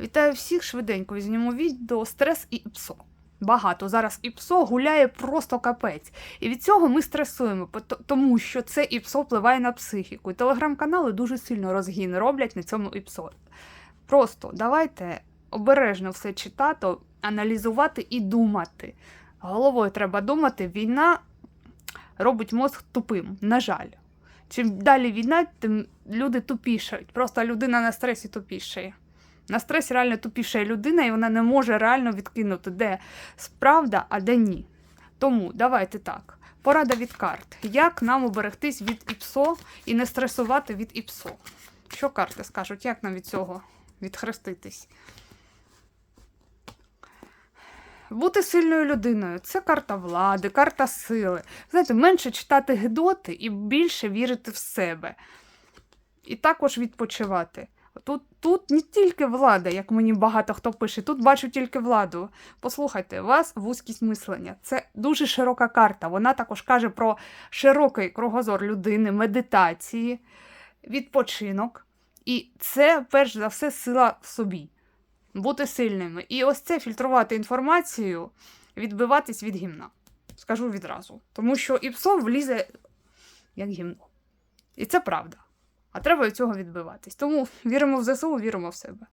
Вітаю всіх швиденько. Візьмемо відео стрес і ІПСО. Багато зараз ІПСО гуляє просто капець. І від цього ми стресуємо, тому що це ІПСО впливає на психіку. І телеграм-канали дуже сильно розгін роблять на цьому ІПСО. Просто давайте обережно все читати, аналізувати і думати. Головою треба думати, війна робить мозг тупим, на жаль. Чим далі війна, тим люди тупішають. Просто людина на стресі тупішає. На стресі реально тупішає людина, і вона не може реально відкинути, де справда, а де ні. Тому давайте так. Порада від карт. Як нам уберегтись від ІПСО і не стресувати від ІПСО? Що карти скажуть, як нам від цього відхреститись? Бути сильною людиною це карта влади, карта сили. Знаєте, менше читати гидоти і більше вірити в себе. І також відпочивати. Тут, тут не тільки влада, як мені багато хто пише, тут бачу тільки владу. Послухайте, вас вузькість мислення. Це дуже широка карта. Вона також каже про широкий кругозор людини, медитації, відпочинок. І це, перш за все, сила в собі. Бути сильними. І ось це фільтрувати інформацію, відбиватись від гімна. Скажу відразу. Тому що і псо влізе як гімно. І це правда. А треба від цього відбиватись. Тому віримо в ЗСУ, віримо в себе.